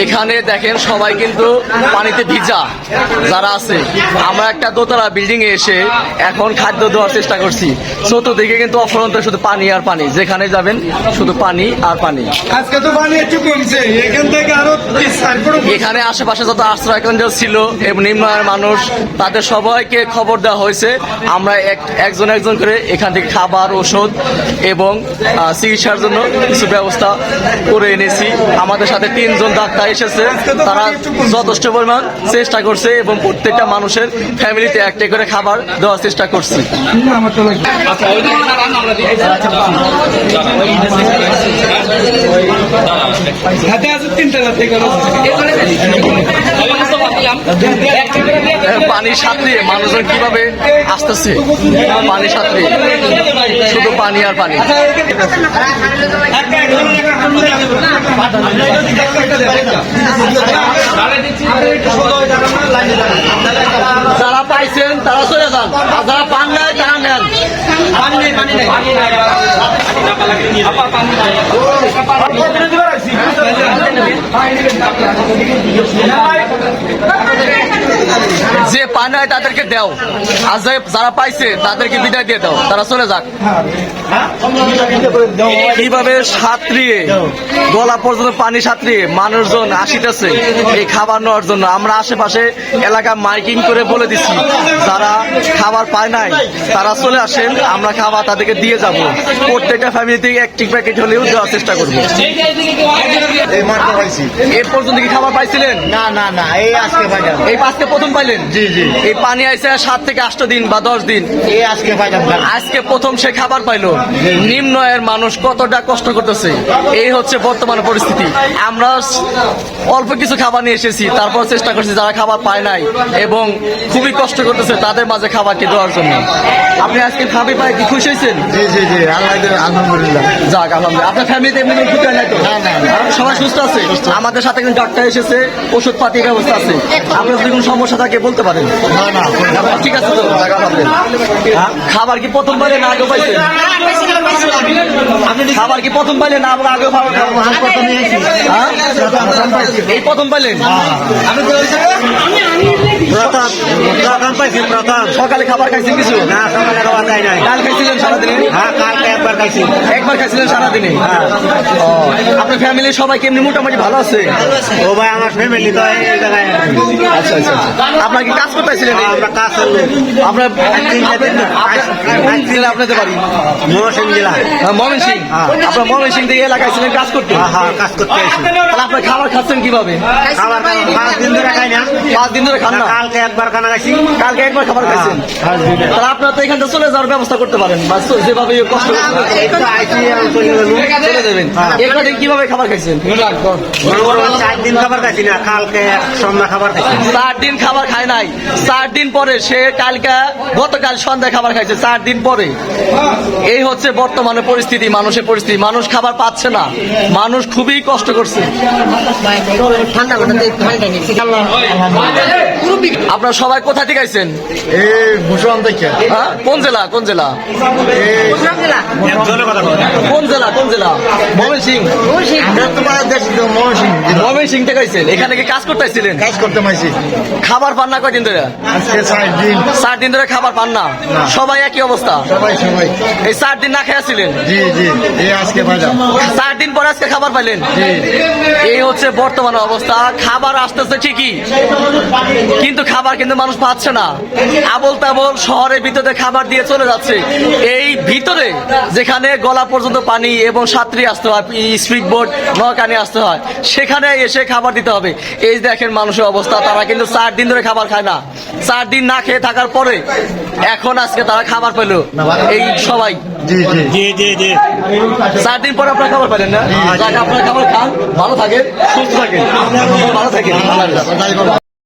এখানে দেখেন সবাই কিন্তু পানিতে ভিজা যারা আছে। আমরা একটা দোতলা বিল্ডিং এ এসে এখন খাদ্য দেওয়ার চেষ্টা করছি। ছোট দিকে কিন্তু অফরন্ত শুধু পানি আর পানি। যেখানে যাবেন শুধু পানি আর পানি। আজকে তো পানি একটু কমছে। এখান থেকে আরও এখানে আশেপাশে যত আশ্রয় কেন্দ্র ছিল এবং নিম্ন মানুষ তাদের সবাইকে খবর দেওয়া হয়েছে। আমরা এক- একজন একজন করে এখান থেকে খাবার ওষুধ এবং চিকিৎসার জন্য কিছু ব্যবস্থা করে এনেছি। আমাদের সাথে তিনজন ডাক্তার এসেছে। তারা যথেষ্ট পরিমাণ চেষ্টা করছে এবং প্রত্যেকটা মানুষের ফ্যামিলিতে একটা করে খাবার দেওয়ার চেষ্টা করছি। করো পানি সাঁতরিয়ে মানুষজন কীভাবে আসতেছে? পানি সাঁতরিয়ে শুধু পানি আর পানি। যারা পাইছেন, তারা চলে যান। আর যারা পান নাই, তারা নেন। যে পায় নাই তাদেরকে দাও। আর যে যারা পাইছে তাদেরকে বিদায় দিয়ে দাও। তারা চলে যাক। কীভাবে সাঁতরিয়ে গলা পর্যন্ত পানি সাঁতরিয়ে মানুষজন আসিতেছে এই খাবার নেওয়ার জন্য। আমরা আশেপাশে এলাকা মাইকিং করে বলে দিচ্ছি যারা খাবার পায় নাই তারা চলে আসেন আমরা খাবার তাদেরকে দিয়ে যাব। প্রত্যেকটা ফ্যামিলিতে একটি প্যাকেট হলেও দেওয়ার চেষ্টা করব। এর পর্যন্ত কি খাবার পাইছিলেন? না না না এই আজকে পাইলাম এই পাঁচকে প্রথম পাইলেন? জি জি। এই পানি আইসে সাত থেকে আট দিন বা দশ দিন। আজকে প্রথম সে খাবার পাইলো। নিম্ন আয়ের মানুষ কতটা কষ্ট করতেছে? এই হচ্ছে বর্তমান পরিস্থিতি। আমরা অল্প কিছু খাবার নিয়ে এসেছি তারপর চেষ্টা করছি যারা খাবার পায় নাই এবং খুবই কষ্ট করতেছে তাদের মাঝে খাবারটি দেওয়ার জন্য। আপনি আজকে খাবি পাই কি খুশি হয়েছেন? জি জি জি আল্লাহ আলহামদুলিল্লাহ। যাক আলহামদুলিল্লাহ। আপনার ফ্যামিলিতে এমনি ক্ষতি হয় নাই তো? সবাই সুস্থ আছে? আমাদের সাথে কিন্তু ডাক্তার এসেছে ওষুধ পাতি ব্যবস্থা আছে। আপনার যদি কোনো সমস্যা থাকে বলতে পারেন। না না ঠিক আছে তো হ্যাঁ? খাবার কি প্রথম পাইলে না আগে পাইছেন খাবার কি প্রথম পাইলেন না আমরা আগে খাবার? হ্যাঁ? এই প্রথম পাইলেন আমি প্রথম পাইছি প্রথম সকালে খাবার খাইছেন কিছু? না সকালে খাওয়া যায় নাই। কাল খাইছিলেন সারাদিনে? হ্যাঁ কালকে একবার খাইছি। একবার খাইছিলেন সারাদিনে? ও, আপনার ফ্যামিলির সবাই কেমনি মোটামুটি ভালো আছে? ও ভাই আমার ফ্যামিলি তো এই জায়গায় আচ্ছা আচ্ছা আপনার কি কাজ করতেছিলেন আমরা কাজ করল আপনার আপনাদের বাড়ি? মহসিন জেলা। ময়মন সিং আপনার ময়মন সিং থেকে এলাকায় ছিলেন কাজ করতে হ্যাঁ হ্যাঁ কাজ করতে তাহলে আপনার খাবার খাচ্ছেন কীভাবে? খাবার পাঁচ দিন ধরে খাই না। পাঁচ দিন ধরে খান না? কালকে একবার খানা খাইছি। কালকে একবার খাবার খাইছেন হ্যাঁ, জি। তাহলে আপনার তো এখান থেকে চলে যাওয়ার ব্যবস্থা করতে পারেন। বা যেভাবে কষ্ট আইছি আমি চলে যাবেন। এখানে কীভাবে খাবার খাইছেন? চার দিন খাবার খাইছি না কালকে সন্ধ্যা খাবার চার দিন খাবার খায় নাই। চার দিন পরে সে কালকা গতকাল সন্ধ্যায় খাবার খাইছে চার দিন পরে। এই হচ্ছে বর্তমানে পরিস্থিতি মানুষের পরিস্থিতি। মানুষ খাবার পাচ্ছে না। মানুষ খুবই কষ্ট করছে। আপনারা সবাই কোথা থেকে আইছেন? এই ভূষণ দেখে হ্যাঁ? কোন জেলা? কোন জেলা? কোন জেলা কোন জেলা? সিং সিং থেকে আইছেন এখানে কি কাজ করতে আইছিলেন কাজ করতে পাইছি। খাবার পান না কয়দিন ধরে? চার দিন। ধরে খাবার পান না? সবাই একই অবস্থা? সবাই সবাই। এই চার দিন না খেয়েছিলেন জি জি। এই আজকে চার দিন পরে আজকে খাবার পাইলেন? এই হচ্ছে বর্তমান অবস্থা। খাবার আসতেছে ঠিকই। কিন্তু খাবার কিন্তু মানুষ পাচ্ছে না। আবল তাবল শহরের ভিতরে খাবার দিয়ে চলে যাচ্ছে। এই ভিতরে যেখানে গলা পর্যন্ত পানি এবং সাঁতরি আসতে হয় স্পিড বোর্ড নৌকানি আসতে হয়। সেখানে এসে খাবার দিতে হবে। এই দেখেন মানুষের অবস্থা তারা কিন্তু চার দিন ধরে খাবার খায় না। চার দিন না খেয়ে থাকার পরে এখন আজকে তারা খাবার পেল। এই সবাই। জি জি। জি জি জি। চার দিন পরে আপনার খাবার পেলেন না? আপনার খাবার খান ভালো থাকেন সুস্থ থাকেন। ভালো থাকেন। হাফেজ।